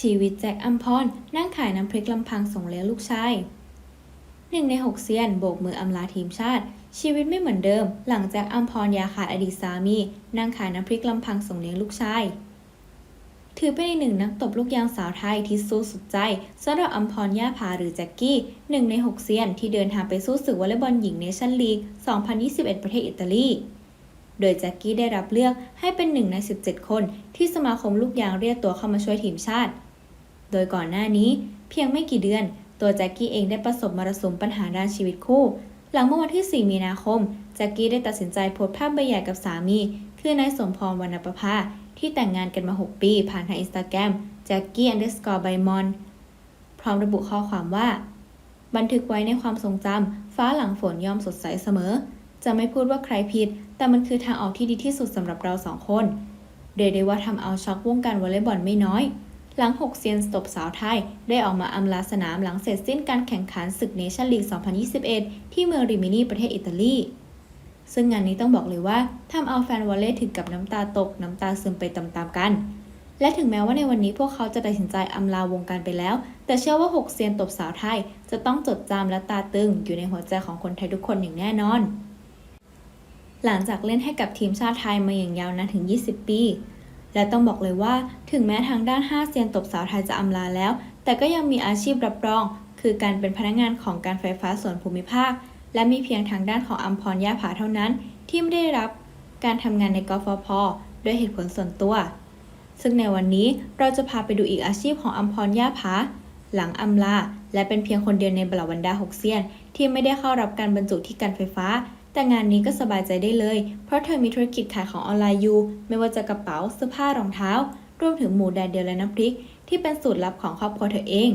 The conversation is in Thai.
ชีวิตแจ็คอัมพรนั่งขายน้ำพริกลำพังส่งเลี้ยงลูกชายหนึ่งในหกเซียนโบกมืออำลาทีมชาติ ชีวิตไม่เหมือนเดิม หลังแจ็คอัมพรยาขาดอดีตสามี นั่งขายน้ำพริกลำพังส่งเลี้ยงลูกชาย ถือเป็นอีกหนึ่งนักตบลูกยางสาวไทยที่สู้สุดใจสำหรับอัมพรย่าผาหรือแจ็คกี้หนึ่งในหกเซียนที่เดินทางไปสู้ศึกวอลเลย์บอลหญิงเนชั่นลีก 2021 ประเทศอิตาลี โดยแจ็คกี้ได้รับเลือกให้เป็นหนึ่งใน 17 คนที่สมาคมลูกยางเรียกตัวเข้ามาช่วยทีมชาติ โดยก่อนหน้านี้ เพียงไม่กี่เดือน ตัวแจ็คกี้เองได้ประสบมรสุมปัญหาด้านชีวิตคู่ หลังเมื่อวันที่ 4 มีนาคม แจ็คกี้ได้ตัดสินใจโพสต์ภาพใบหญ่ากับสามี คือนายสมพรวรรณประภาที่แต่งงานกันมา 6 ปี ผ่านทางอินสตาแกรมแจ็คกี้ underscore ใบมอนพร้อมระบุข้อความว่า บันทึกไว้ในความทรงจำฟ้าหลังฝนย่อมสดใสเสมอ จะไม่พูดว่าใครผิด แต่มันคือทางออกที่ดีที่สุดสำหรับเราสองคน เรียกได้ว่าทำเอาช็อกวงการวอลเลย์บอลไม่น้อย หลัง 6 เซียนสตบสาวไทย ได้ออกมาอำลาสนามหลังเสร็จสิ้นการแข่งขันศึกเนชั่นลีก 2021 ที่เมืองริมินีประเทศอิตาลี ซึ่งงานนี้ต้องบอกเลยว่าทำเอาแฟนวอลเลย์ถึงกับน้ำตาตกน้ำตาซึมไปตามๆกันและถึงแม้ว่าในวันนี้พวกเขาจะตัดสินใจอำลาวงการไปแล้ว แต่เชื่อว่า 6 เซียนตบสาวไทย จะต้องจดจำและตาตึงอยู่ในหัวใจของคนไทยทุกคนอย่างแน่นอน หลังจากเล่นให้กับทีมชาติไทยมาอย่างยาวนานถึง 20 ปี และต้องบอกเลยว่าถึงแม้ทางด้าน 5 เซียนตบสาวไทยจะอำลาแล้ว แต่ก็ยังมีอาชีพรับรอง คือการเป็นพนักงานของการไฟฟ้าส่วนภูมิภาค และมีเพียงทางด้านของอัมพรย่าผาเท่านั้น ที่ไม่ได้รับการทำงานในกฟผด้วยเหตุผลส่วนตัว ซึ่งในวันนี้เราจะพาไปดูอีกอาชีพของอัมพรย่าผาหลังอำลา และเป็นเพียงคนเดียวในบรรดาบรรดาหกเซียน ที่ไม่ได้เข้ารับการบรรจุที่การไฟฟ้า แต่งานนี้ก็สบายใจได้เลย เพราะเธอมีธุรกิจขายของออนไลน์อยู่ ไม่ว่าจะกระเป๋าเสื้อผ้ารองเท้า รวมถึงหมูแดดเดียวและน้ำพริก ที่เป็นสูตรลับของครอบครัวเธอเอง